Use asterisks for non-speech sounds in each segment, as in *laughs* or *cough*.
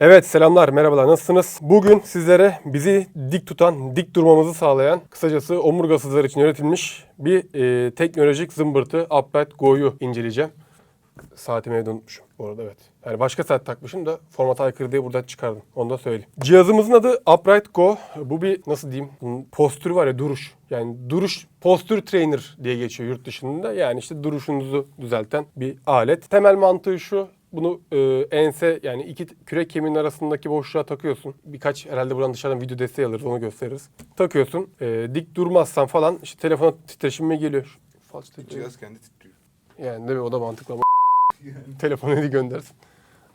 Evet selamlar merhabalar nasılsınız? Bugün sizlere bizi dik tutan, dik durmamızı sağlayan kısacası omurgasızlar için üretilmiş bir e, teknolojik zımbırtı Upright Go'yu inceleyeceğim. Saatimi evde unutmuşum bu arada evet. Yani başka saat takmışım da formata aykırı diye buradan çıkardım. Onu da söyleyeyim. Cihazımızın adı Upright Go. Bu bir nasıl diyeyim? Bunun postürü var ya duruş. Yani duruş postür trainer diye geçiyor yurt dışında. Yani işte duruşunuzu düzelten bir alet. Temel mantığı şu. Bunu e, ense yani iki kürek kemiğinin arasındaki boşluğa takıyorsun. Birkaç herhalde buradan dışarıdan video desteği alırız onu gösteririz. Takıyorsun. E, dik durmazsan falan işte telefona titreşime geliyor. Şu Falç titriyor. Cihaz kendi titriyor. Yani değil mi? O da mantıklı ama *laughs* telefonu hadi göndersin.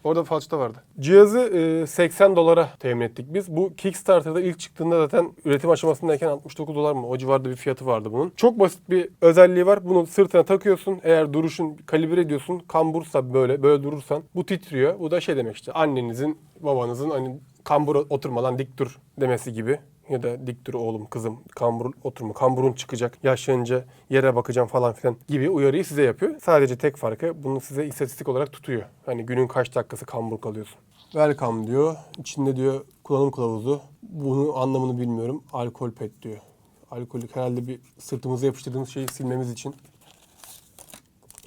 Orada falçata vardı. Cihazı e, 80 dolara temin ettik biz. Bu Kickstarter'da ilk çıktığında zaten üretim aşamasındayken 69 dolar mı? O civarda bir fiyatı vardı bunun. Çok basit bir özelliği var. Bunu sırtına takıyorsun. Eğer duruşun kalibre ediyorsun. Kambursa böyle, böyle durursan bu titriyor. Bu da şey demek işte annenizin, babanızın hani kambur oturmadan dik dur demesi gibi. Ya da dik dur oğlum kızım kambur oturma kamburun çıkacak yaşlanınca yere bakacağım falan filan gibi uyarıyı size yapıyor. Sadece tek farkı bunu size istatistik olarak tutuyor. Hani günün kaç dakikası kambur kalıyorsun. Welcome diyor. İçinde diyor kullanım kılavuzu. Bunun anlamını bilmiyorum. Alkol pet diyor. Alkolik herhalde bir sırtımıza yapıştırdığımız şeyi silmemiz için.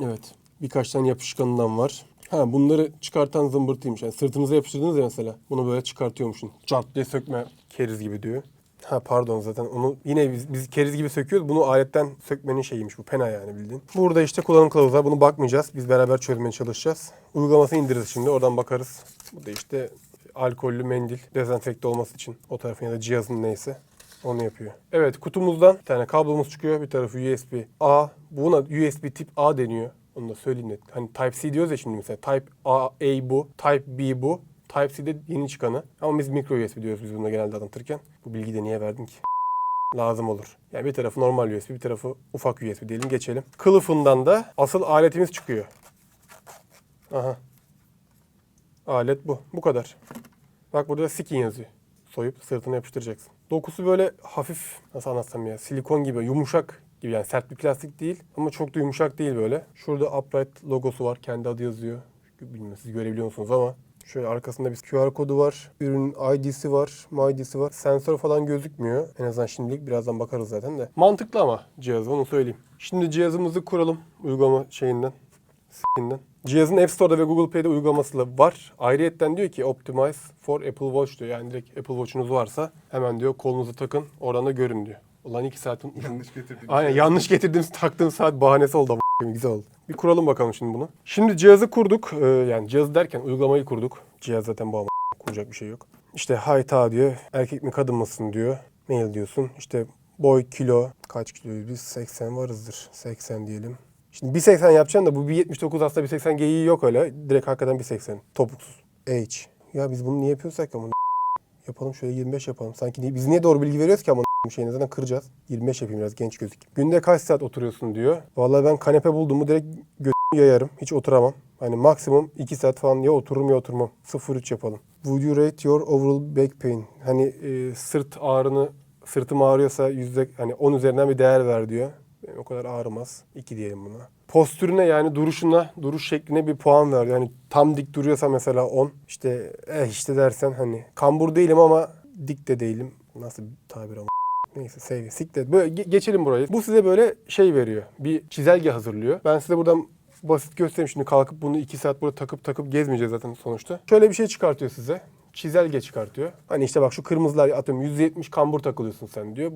Evet. Birkaç tane yapışkanından var. Ha bunları çıkartan zımbırtıymış. Yani sırtınıza yapıştırdınız ya mesela. Bunu böyle çıkartıyormuşsun. Cart diye sökme keriz gibi diyor. Ha pardon zaten onu yine biz, biz keriz gibi söküyoruz. Bunu aletten sökmenin şeyiymiş bu. Pena yani bildiğin. Burada işte kullanım kılavuzu. Bunu bakmayacağız. Biz beraber çözmeye çalışacağız. Uygulamasını indiririz şimdi. Oradan bakarız. Bu da işte alkollü mendil. Dezenfekte olması için. O tarafın ya da cihazın neyse. Onu yapıyor. Evet kutumuzdan bir tane kablomuz çıkıyor. Bir tarafı USB A. Buna USB tip A deniyor. Onu da söyleyeyim de. Hani Type-C diyoruz ya şimdi mesela. Type A, A bu. Type B bu. Type-C'de yeni çıkanı. Ama biz micro USB diyoruz biz bunu genelde anlatırken. Bu bilgiyi de niye verdim ki? Lazım olur. Yani bir tarafı normal USB, bir tarafı ufak USB diyelim geçelim. Kılıfından da asıl aletimiz çıkıyor. Aha. Alet bu. Bu kadar. Bak burada skin yazıyor. Soyup sırtına yapıştıracaksın. Dokusu böyle hafif nasıl anlatsam ya silikon gibi yumuşak gibi yani sert bir plastik değil ama çok da yumuşak değil böyle. Şurada Upright logosu var. Kendi adı yazıyor. Bilmiyorum siz görebiliyor musunuz ama Şöyle arkasında bir QR kodu var. Ürün ID'si var, MID'si var. Sensör falan gözükmüyor. En azından şimdilik birazdan bakarız zaten de. Mantıklı ama cihaz onu söyleyeyim. Şimdi cihazımızı kuralım uygulama şeyinden. S**inden. Cihazın App Store'da ve Google Play'de uygulaması da var. Ayrıyetten diyor ki Optimize for Apple Watch diyor. Yani direkt Apple Watch'unuz varsa hemen diyor kolunuzu takın oradan da görün diyor. Ulan iki saat unutmuşum. Yanlış getirdiğim Aynen şey. cihaz zaten ama *laughs* kuracak bir şey yok. İşte height A diyor. Erkek mi kadın mısın diyor. Mail diyorsun. İşte boy, kilo. Kaç kiloyuz biz? 80 varızdır. 80 diyelim. Şimdi 1.80 yapacaksın da bu 1.79 aslında 1.80 geyiği yok öyle. Direkt hakikaten 1.80. Topuksuz. Age. Ya biz bunu niye yapıyorsak ama *laughs* Yapalım şöyle 25 yapalım. Sanki biz niye doğru bilgi veriyoruz ki ama şeyini zaten kıracağız. 25 yapayım biraz genç gözük. Günde kaç saat oturuyorsun diyor. Vallahi ben kanepe buldum mu direkt gö- *laughs* yayarım. Hiç oturamam. Hani maksimum 2 saat falan ya otururum ya oturmam. 0-3 yapalım. Would you rate your overall back pain? Hani e, sırt ağrını, sırtım ağrıyorsa yüzde hani 10 üzerinden bir değer ver diyor. Benim o kadar ağrımaz. 2 diyelim buna. Postürüne yani duruşuna, duruş şekline bir puan ver. Yani tam dik duruyorsa mesela 10. İşte eh işte dersen hani kambur değilim ama dik de değilim. Nasıl bir tabir ama. Neyse sev, siklet. Böyle ge- geçelim burayı. Bu size böyle şey veriyor. Bir çizelge hazırlıyor. Ben size buradan basit göstereyim. Şimdi kalkıp bunu 2 saat burada takıp takıp gezmeyeceğiz zaten sonuçta. Şöyle bir şey çıkartıyor size. Çizelge çıkartıyor. Hani işte bak şu kırmızılar atıyorum 170 kambur takılıyorsun sen diyor.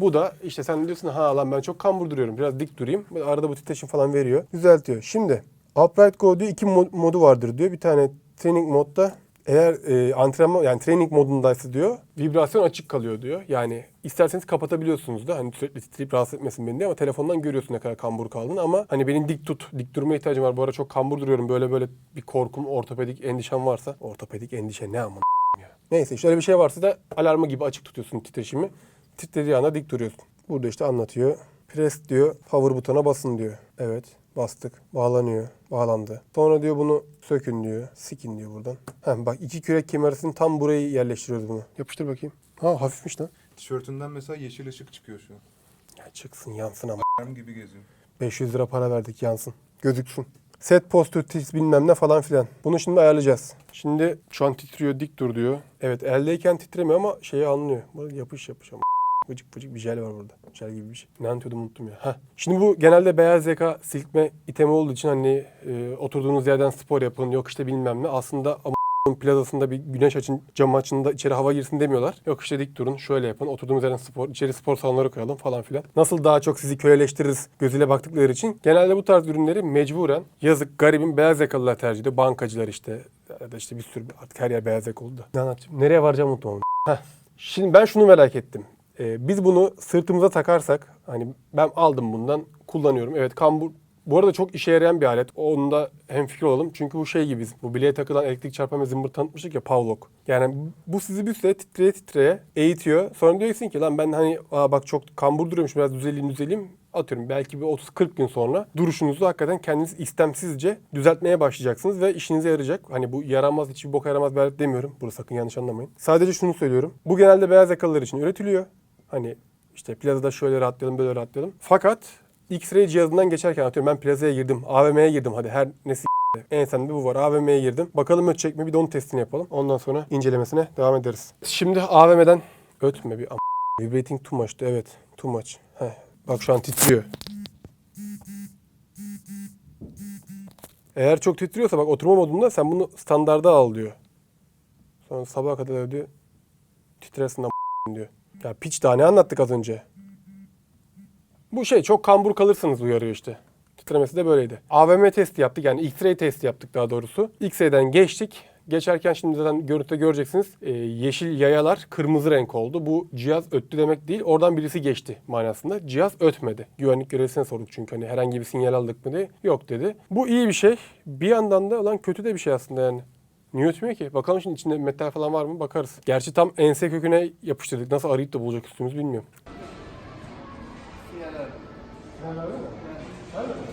Bu da işte sen diyorsun ha lan ben çok kambur duruyorum. Biraz dik durayım. Arada bu titreşim falan veriyor. Düzeltiyor. Şimdi Upright Go diyor iki mo- modu vardır diyor. Bir tane training modda eğer e, antrenman yani training modundaysa diyor vibrasyon açık kalıyor diyor. Yani isterseniz kapatabiliyorsunuz da hani sürekli titreyip rahatsız etmesin beni diye ama telefondan görüyorsun ne kadar kambur kaldığını ama hani benim dik tut, dik durma ihtiyacım var. Bu ara çok kambur duruyorum. Böyle böyle bir korkum, ortopedik endişem varsa. Ortopedik endişe ne ama ya. Neyse işte öyle bir şey varsa da alarmı gibi açık tutuyorsun titreşimi. Titrediği anda dik duruyorsun. Burada işte anlatıyor. Press diyor, power butona basın diyor. Evet, bastık. Bağlanıyor. Bağlandı. Sonra diyor bunu sökün diyor. Sikin diyor buradan. Hem bak iki kürek arasını tam burayı yerleştiriyoruz bunu. Yapıştır bakayım. Ha hafifmiş lan. Tişörtünden mesela yeşil ışık çıkıyor şu an. Ya çıksın yansın ama. Hem gibi geziyor. 500 lira para verdik yansın. Gözüksün. Set posture tilt bilmem ne falan filan. Bunu şimdi ayarlayacağız. Şimdi şu an titriyor dik dur diyor. Evet eldeyken titremiyor ama şeyi anlıyor. Böyle yapış yapış ama. Vıcık vıcık bir jel var burada. Jel gibi bir şey. Ne anlatıyordum unuttum ya. Heh. Şimdi bu genelde beyaz yaka silkme itemi olduğu için hani e, oturduğunuz yerden spor yapın yok işte bilmem ne. Aslında ama plazasında bir güneş açın, cam açın da içeri hava girsin demiyorlar. Yok işte dik durun, şöyle yapın, oturduğumuz yerden spor, içeri spor salonları koyalım falan filan. Nasıl daha çok sizi köleleştiririz gözüyle baktıkları için genelde bu tarz ürünleri mecburen yazık garibin beyaz yakalılar tercih ediyor. Bankacılar işte işte bir sürü artık her yer beyaz yaka oldu. Ne anlatacağım? Nereye varacağım unuttum onu. Heh. Şimdi ben şunu merak ettim. Ee, biz bunu sırtımıza takarsak hani ben aldım bundan kullanıyorum. Evet kambur bu arada çok işe yarayan bir alet. Onda hemfikir olalım. Çünkü bu şey gibi biz bu bileğe takılan elektrik çarpma ve zımbırt tanıtmıştık ya Pavlok. Yani bu sizi bir süre titreye titreye eğitiyor. Sonra diyorsun ki lan ben hani Aa bak çok kambur duruyormuş biraz düzeleyim düzeleyim. Atıyorum belki bir 30-40 gün sonra duruşunuzu hakikaten kendiniz istemsizce düzeltmeye başlayacaksınız ve işinize yarayacak. Hani bu yaramaz hiçbir boka yaramaz bir alet demiyorum. Burada sakın yanlış anlamayın. Sadece şunu söylüyorum. Bu genelde beyaz yakalılar için üretiliyor. Hani işte plazada şöyle rahatlayalım böyle rahatlayalım. Fakat X-ray cihazından geçerken atıyorum ben plazaya girdim. AVM'ye girdim hadi her nesi *laughs* en sende bu var. AVM'ye girdim. Bakalım ötecek mi? Bir de onun testini yapalım. Ondan sonra incelemesine devam ederiz. Şimdi AVM'den ötme bir Vibrating too much'tı. Evet. Too much. Heh. Bak şu an titriyor. Eğer çok titriyorsa bak oturma modunda sen bunu standarda al diyor. Sonra sabaha kadar diyor. Titresin diyor. Ya piç daha ne anlattık az önce? Bu şey çok kambur kalırsınız uyarıyor işte. Titremesi de böyleydi. AVM testi yaptık yani X-ray testi yaptık daha doğrusu. X-ray'den geçtik. Geçerken şimdi zaten görüntüde göreceksiniz. Ee, yeşil yayalar kırmızı renk oldu. Bu cihaz öttü demek değil. Oradan birisi geçti manasında. Cihaz ötmedi. Güvenlik görevlisine sorduk çünkü hani herhangi bir sinyal aldık mı diye. Yok dedi. Bu iyi bir şey. Bir yandan da lan kötü de bir şey aslında yani. Niye ötmüyor ki? Bakalım şimdi içinde metal falan var mı bakarız. Gerçi tam ense köküne yapıştırdık. Nasıl arayıp da bulacak üstümüzü bilmiyorum.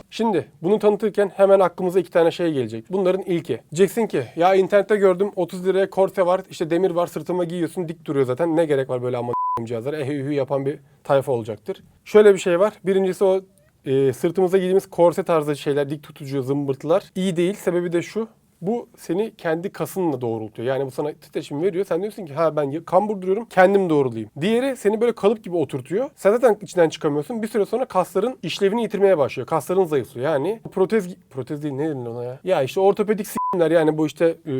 Şimdi bunu tanıtırken hemen aklımıza iki tane şey gelecek. Bunların ilki. Diyeceksin ki ya internette gördüm 30 liraya korse var işte demir var sırtıma giyiyorsun dik duruyor zaten. Ne gerek var böyle ama cihazlara ehü hü yapan bir tayfa olacaktır. Şöyle bir şey var. Birincisi o e, sırtımıza giydiğimiz korse tarzı şeyler dik tutucu zımbırtılar iyi değil. Sebebi de şu. Bu seni kendi kasınla doğrultuyor. Yani bu sana titreşim veriyor. Sen diyorsun ki ha ben kambur duruyorum kendim doğrulayayım. Diğeri seni böyle kalıp gibi oturtuyor. Sen zaten içinden çıkamıyorsun. Bir süre sonra kasların işlevini yitirmeye başlıyor. Kasların zayıflıyor. Yani protez protez değil ne denir ona ya? Ya işte ortopedik s**ler yani bu işte e,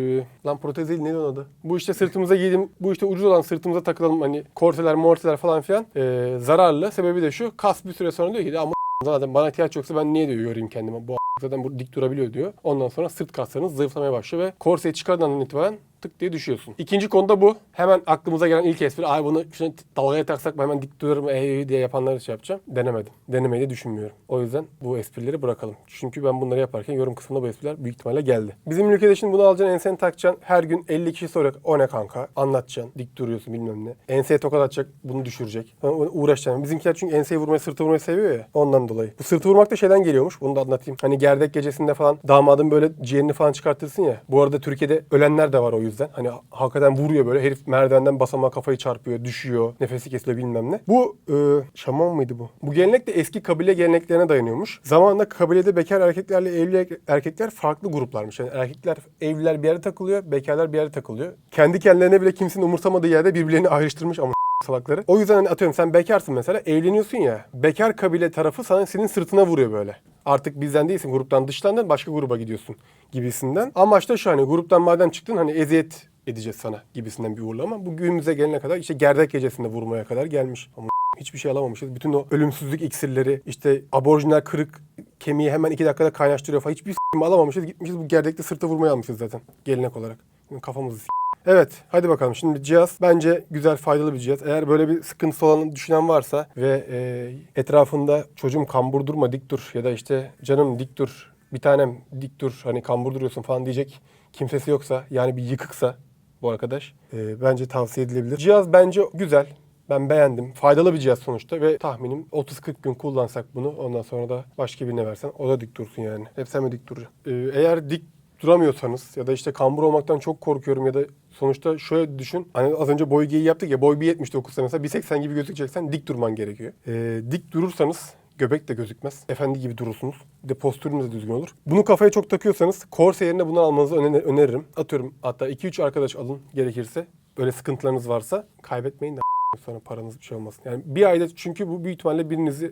lan protez değil ne onun adı? Bu işte sırtımıza giydim. Bu işte ucuz olan sırtımıza takılalım hani korseler morseler falan filan e, zararlı. Sebebi de şu. Kas bir süre sonra diyor ki ama zaten bana ihtiyaç yoksa ben niye diyor yorayım kendime bu zaten bu dik durabiliyor diyor. Ondan sonra sırt kaslarınız zayıflamaya başlıyor ve korseyi çıkardığından itibaren tık diye düşüyorsun. İkinci konuda bu. Hemen aklımıza gelen ilk espri. Ay bunu şuna dalgaya taksak hemen dik durarım ey diye yapanları şey yapacağım. Denemedim. Denemeyi de düşünmüyorum. O yüzden bu esprileri bırakalım. Çünkü ben bunları yaparken yorum kısmında bu espriler büyük ihtimalle geldi. Bizim ülkede şimdi bunu alacaksın enseni takacaksın. Her gün 50 kişi soracak. O ne kanka? Anlatacaksın. Dik duruyorsun bilmem ne. Enseye tokat atacak. Bunu düşürecek. Uğraşacaksın. Bizimkiler çünkü enseye vurmayı sırtı vurmayı seviyor ya. Ondan dolayı. Bu sırtı vurmak da şeyden geliyormuş. Bunu da anlatayım. Hani gerdek gecesinde falan damadın böyle ciğerini falan çıkartırsın ya. Bu arada Türkiye'de ölenler de var o yüzden. Hani hakikaten vuruyor böyle. Herif merdivenden basamağa kafayı çarpıyor, düşüyor, nefesi kesiliyor bilmem ne. Bu e, şaman mıydı bu? Bu gelenek de eski kabile geleneklerine dayanıyormuş. Zamanında kabilede bekar erkeklerle evli erkekler farklı gruplarmış. Yani erkekler evliler bir yerde takılıyor, bekarlar bir yerde takılıyor. Kendi kendilerine bile kimsenin umursamadığı yerde birbirlerini ayrıştırmış ama *laughs* salakları. O yüzden hani atıyorum sen bekarsın mesela evleniyorsun ya. Bekar kabile tarafı sana senin sırtına vuruyor böyle. Artık bizden değilsin gruptan dışlandın başka gruba gidiyorsun gibisinden. Amaç da şu hani gruptan madem çıktın hani eziyet edeceğiz sana gibisinden bir uğurlama. Bu günümüze gelene kadar işte gerdek gecesinde vurmaya kadar gelmiş. Ama hiçbir şey alamamışız. Bütün o ölümsüzlük iksirleri işte aborjinal kırık kemiği hemen iki dakikada kaynaştırıyor falan. Hiçbir s*** alamamışız. Gitmişiz bu gerdekte sırta vurmaya almışız zaten gelenek olarak. Kafamızı s***. Evet hadi bakalım şimdi cihaz bence güzel faydalı bir cihaz. Eğer böyle bir sıkıntısı olan düşünen varsa ve e, etrafında çocuğum kambur durma dik dur ya da işte canım dik dur bir tanem dik dur hani kambur duruyorsun falan diyecek kimsesi yoksa yani bir yıkıksa bu arkadaş e, bence tavsiye edilebilir. Cihaz bence güzel. Ben beğendim. Faydalı bir cihaz sonuçta ve tahminim 30-40 gün kullansak bunu ondan sonra da başka birine versen o da dik dursun yani. Hep sen mi dik duracaksın? E, eğer dik duramıyorsanız ya da işte kambur olmaktan çok korkuyorum ya da sonuçta şöyle düşün. Hani az önce boy geyiği yaptık ya boy 1.79 ise mesela 1.80 gibi gözükeceksen dik durman gerekiyor. Ee, dik durursanız Göbek de gözükmez. Efendi gibi durursunuz. Bir de postürünüz de düzgün olur. Bunu kafaya çok takıyorsanız Corsa yerine bunu almanızı öne- öneririm. Atıyorum hatta 2-3 arkadaş alın gerekirse. Böyle sıkıntılarınız varsa kaybetmeyin de sonra paranız bir şey olmasın. Yani bir ayda çünkü bu büyük ihtimalle birinizi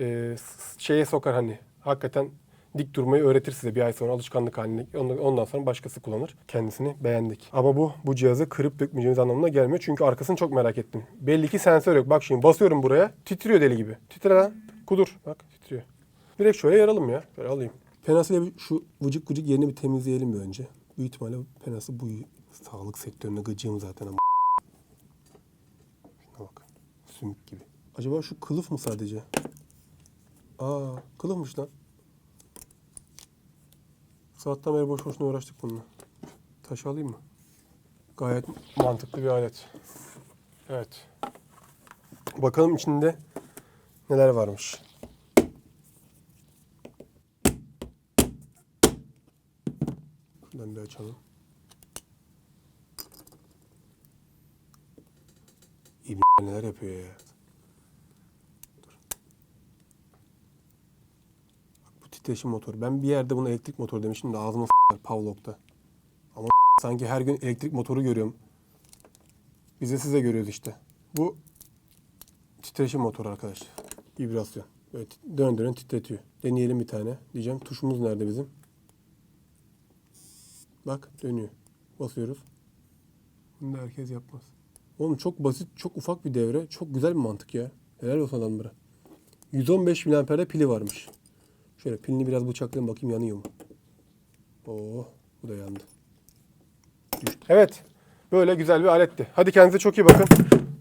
e, şeye sokar hani. Hakikaten dik durmayı öğretir size bir ay sonra alışkanlık haline. Ondan, sonra başkası kullanır. Kendisini beğendik. Ama bu bu cihazı kırıp dökmeyeceğimiz anlamına gelmiyor. Çünkü arkasını çok merak ettim. Belli ki sensör yok. Bak şimdi basıyorum buraya. Titriyor deli gibi. Titre lan. Kudur. Bak titriyor. Direkt şöyle yaralım ya. Böyle alayım. Penasıyla şu vıcık vıcık yerini bir temizleyelim bir önce. Büyük ihtimalle penası bu sağlık sektörüne gıcığım zaten ama. Şuna bak. Sümük gibi. Acaba şu kılıf mı sadece? Aa, kılıfmış lan. Saatten beri boş boşuna uğraştık bununla. Taşı alayım mı? Gayet mantıklı bir alet. Evet. Bakalım içinde neler varmış. Şuradan bir açalım. İbn neler yapıyor ya. Dur. Bak bu titreşim motoru. Ben bir yerde bunu elektrik motoru demiştim de ağzıma s**ler Pavlov'da. Ama *laughs* sanki her gün elektrik motoru görüyorum. Biz de size görüyoruz işte. Bu titreşim motoru arkadaşlar. Vibrasyon. Böyle tit- dön dön titretiyor. Deneyelim bir tane. Diyeceğim tuşumuz nerede bizim? Bak dönüyor. Basıyoruz. Bunu da herkes yapmaz. Oğlum çok basit, çok ufak bir devre. Çok güzel bir mantık ya. Helal olsun adamlara. 115 miliamper'de pili varmış. Şöyle pilini biraz bıçaklayayım bakayım yanıyor mu? Oo, bu da yandı. Düştü. Evet. Böyle güzel bir aletti. Hadi kendinize çok iyi bakın.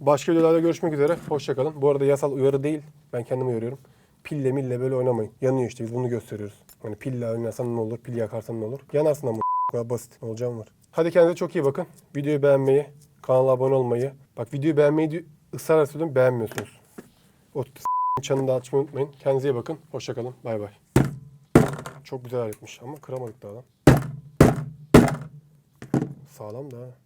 Başka videolarda görüşmek üzere. Hoşçakalın. Bu arada yasal uyarı değil. Ben kendimi uyarıyorum. Pille mille böyle oynamayın. Yanıyor işte biz bunu gösteriyoruz. Hani pille oynarsan ne olur, pil yakarsan ne olur. Yanarsın ama *laughs* kadar basit. Olacağım var. Hadi kendinize çok iyi bakın. Videoyu beğenmeyi, kanala abone olmayı. Bak videoyu beğenmeyi ısrarla söylüyorum beğenmiyorsunuz. O *laughs* çanını da açmayı unutmayın. Kendinize iyi bakın. Hoşçakalın. Bay bay. Çok güzel aletmiş ama kıramadık daha. Sağlam da.